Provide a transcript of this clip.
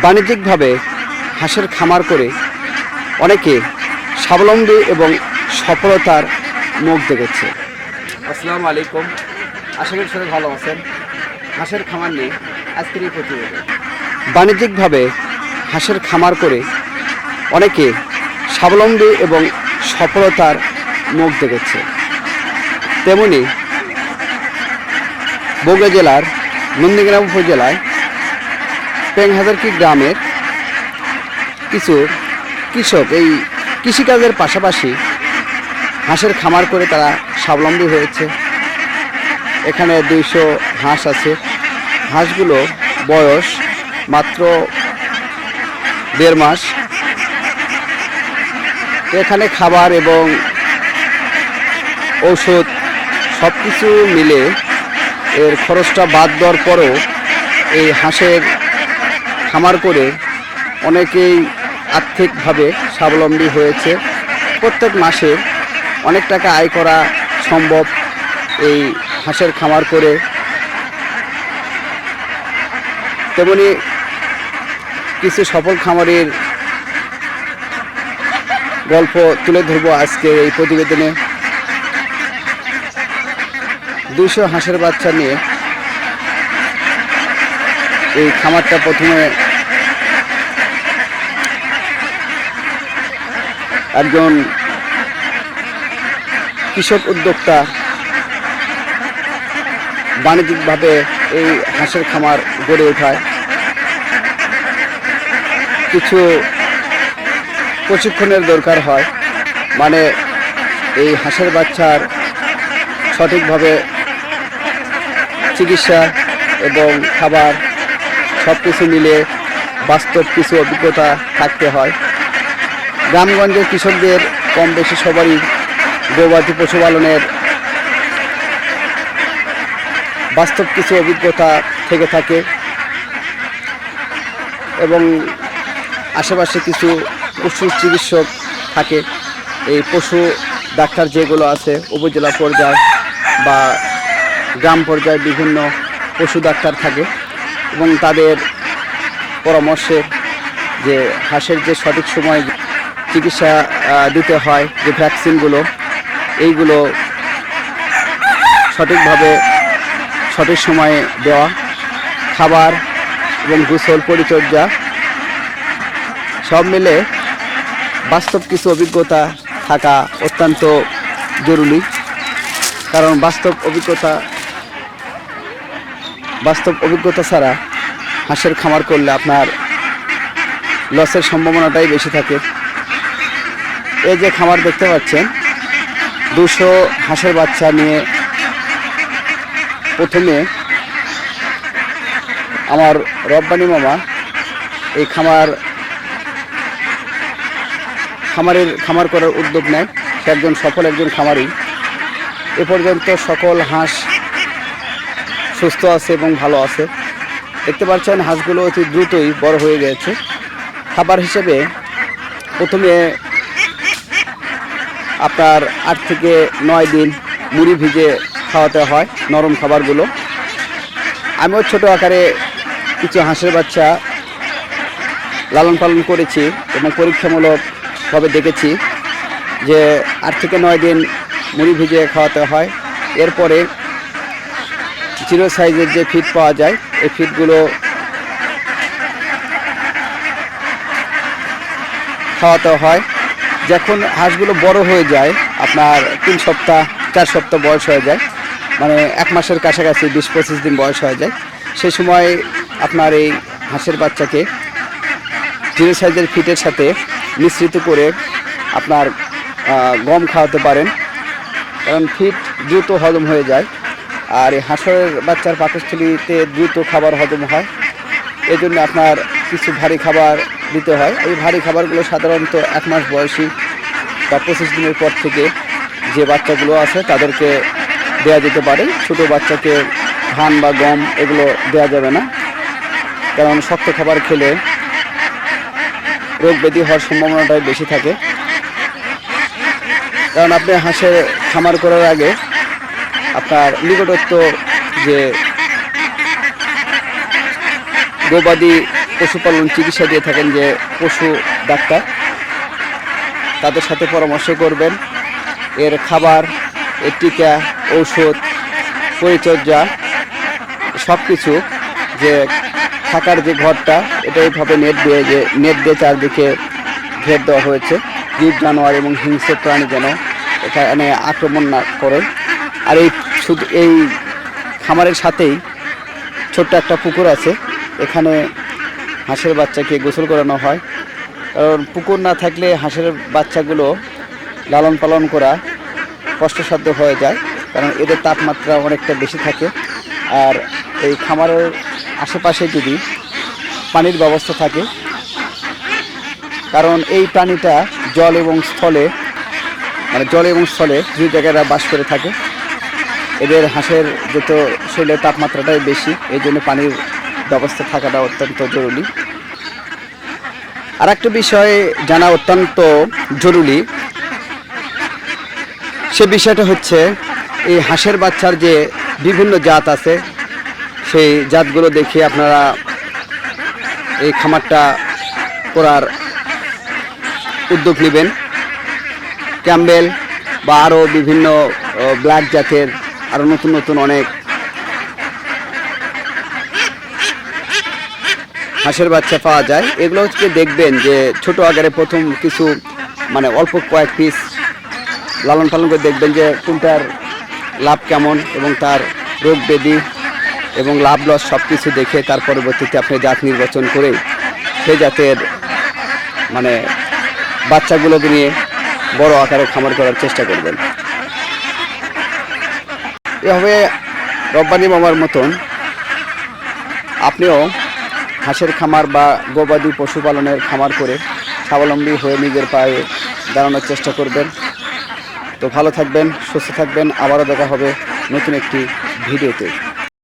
বাণিজ্যিকভাবে হাঁসের খামার করে অনেকে স্বাবলম্বী এবং সফলতার মুখ দেখেছে। আসসালামু আলাইকুম। আশা করি সবাই ভালো আছেন। হাঁসের খামার নিয়ে আজকের এই প্রতিবেদন। বাণিজ্যিকভাবে হাঁসের খামার করে অনেকে স্বাবলম্বী এবং সফলতার মুখ দেখেছে। তেমনি বগুড়া জেলার নন্দীগ্রাম উপজেলায় পেংহাজারকি গ্রামের কিছু কৃষক, এই কৃষিকাজের পাশাপাশি হাঁসের খামার করে তারা স্বাবলম্বী হয়েছে। এখানে দুইশো হাঁস আছে। হাঁসগুলো বয়স মাত্র দেড় মাস। এখানে খাবার এবং ঔষধ সব কিছু মিলে এর খরচটা বাদ দেওয়ার পরেও এই হাঁসের খামার করে অনেকেই আর্থিকভাবে স্বাবলম্বী হয়েছে। প্রত্যেক মাসে অনেক টাকা আয় করা সম্ভব এই হাঁসের খামার করে। তেমনি কিছু সফল খামারের গল্প তুলে ধরবো আজকে এই প্রতিবেদনে। দুশো হাঁসের বাচ্চা নিয়ে এই খামারটা প্রথমে একজন কৃষক উদ্যোক্তা বাণিজ্যিকভাবে এই হাঁসের খামার গড়ে ওঠায়। কিছু প্রশিক্ষণের দরকার হয় মানে এই হাঁসের বাচ্চার সঠিকভাবে চিকিৎসা এবং খাবার সব কিছু মিলে বাস্তব কিছু অভিজ্ঞতা থাকতে হয়। গ্রামগঞ্জের কৃষকদের কম বেশি সবারই গৌবাতি পশুপালনের বাস্তব কিছু অভিজ্ঞতা থেকে থাকে এবং আশেপাশে কিছু পশু চিকিৎসক থাকে। এই পশু ডাক্তার যেগুলো আছে, উপজেলা পর্যায়ে বা গ্রাম পর্যায়ে বিভিন্ন পশু ডাক্তার থাকে এবং তাদের পরামর্শে যে হাঁসের যে সঠিক সময় চিকিৎসা দিতে হয় যে ভ্যাকসিনগুলো, এইগুলো সঠিকভাবে, সঠিক সময়ে দেওয়া, খাবার এবং গোসল, পরিচর্যা সব মিলে বাস্তব কিছু অভিজ্ঞতা থাকা অত্যন্ত জরুরি। কারণ বাস্তব অভিজ্ঞতা বাস্তব অভিজ্ঞতা ছাড়া হাঁসের খামার করলে আপনার লসের সম্ভাবনাটাই বেশি থাকে। এই যে খামার দেখতে পাচ্ছেন, দুশো হাঁসের বাচ্চা নিয়ে প্রথমে আমার রব্বানি মামা এই খামার, খামারের খামার করার উদ্যোগ নেয়। সে একজন সফল একজন খামারি। এ পর্যন্ত সকল হাঁস সুস্থ আছে এবং ভালো আছে। দেখতে পাচ্ছেন, হাঁসগুলো অতি দ্রুতই বড় হয়ে গেছে। খাবার হিসেবে প্রথমে আপনার আট থেকে নয় দিন মুড়ি ভিজে খাওয়াতে হয়, নরম খাবারগুলো। আমিও ছোট আকারে কিছু হাঁসের বাচ্চা লালন পালন করেছি এবং পরীক্ষামূলকভাবে দেখেছি যে আট থেকে নয় দিন মুড়ি ভিজে খাওয়াতে হয়। এরপরে জিরো সাইজের যে ফিড পাওয়া যায়, এই ফিডগুলো খাওয়াতে হয়। যখন হাঁসগুলো বড় হয়ে যায়, আপনার তিন সপ্তাহ, চার সপ্তাহ বয়স হয়ে যায় মানে এক মাসের কাছাকাছি, বিশ পঁচিশ দিন বয়স হয়ে যায় সেই সময় আপনার এই হাঁসের বাচ্চাকে জিরো সাইজের ফিটের সাথে মিশ্রিত করে আপনার গম খাওয়াতে পারেন। কারণ ফিট দ্রুত হজম হয়ে যায়, আর এই হাঁসের বাচ্চার পাকস্থলীতে দ্রুত খাবার হজম হয়। এই জন্য আপনার কিছু ভারী খাবার দিতে হয়। এই ভারী খাবারগুলো সাধারণত এক মাস বয়সী বা পঁচিশ দিনের পর থেকে যে বাচ্চাগুলো আছে তাদেরকে দেওয়া যেতে পারে। ছোটো বাচ্চাকে ধান বা গম এগুলো দেওয়া যাবে না। কারণ শক্ত খাবার খেলে রোগ ব্যাধি হওয়ার সম্ভাবনাটাই বেশি থাকে। কারণ আপনি হাঁসের খামার করার আগে আপনার নিকটত্ব যে গবাদি পশুপালন চিকিৎসা দিয়ে থাকেন যে পশু ডাক্তার। তাদের সাথে পরামর্শ করবেন। এর খাবার, এর টিকা, ঔষধ, পরিচর্যা সব কিছু যে থাকার যে ঘরটা, এটা এইভাবে নেট দিয়ে যে, নেট দিয়ে চারদিকে ঘের দেওয়া হয়েছে। জীব, জানোয়ার এবং হিংস্র প্রাণী যেন এখানে আক্রমণ না করে। আর এই শুধু এই খামারের সাথেই ছোট্ট একটা পুকুর আছে। এখানে হাঁসের বাচ্চাকে গোসল করানো হয়। কারণ পুকুর না থাকলে হাঁসের বাচ্চাগুলো লালন পালন করা কষ্টসাধ্য হয়ে যায়, কারণ এদের তাপমাত্রা অনেকটা বেশি থাকে। আর এই খামারের আশেপাশে যদি পানির ব্যবস্থা থাকে, কারণ এই প্রাণীটা জল এবং স্থলে মানে জল এবং স্থলে দুই জায়গায় বাস করে থাকে। এদের হাঁসের যত শরীরের তাপমাত্রাটাই বেশি এই জন্য পানির ব্যবস্থা থাকাটা অত্যন্ত জরুরি। আর একটা বিষয় জানা অত্যন্ত জরুরি। সে বিষয়টা হচ্ছে, এই হাঁসের বাচ্চার যে বিভিন্ন জাত আছে, সেই জাতগুলো দেখে আপনারা এই খামারটা করার উদ্যোগ নেবেন। ক্যাম্বেল বা আরও বিভিন্ন ব্ল্যাক জাতের আরও নতুন নতুন অনেক হাঁসের বাচ্চা পাওয়া যায়। এগুলো হচ্ছে দেখবেন যে ছোট আকারে প্রথম কিছু মানে অল্প কয়েক পিস লালন পালন করে দেখবেন যে কোনটার লাভ কেমন এবং তার রোগ ব্যাধি এবং লাভ লস সব কিছু দেখে তার পরবর্তীতে আপনি জাত নির্বাচন করে সেই জাতের মানে বাচ্চাগুলোকে নিয়ে বড় আকারে খামার করার চেষ্টা করবেন। এভাবে রব্বানি মামার মতন আপনিও হাঁসের খামার বা গবাদি পশুপালনের খামার করে স্বাবলম্বী হয়ে নিজের পায়ে দাঁড়ানোর চেষ্টা করবেন। তো ভালো থাকবেন, সুস্থ থাকবেন। আবারও দেখা হবে নতুন একটি ভিডিওতে।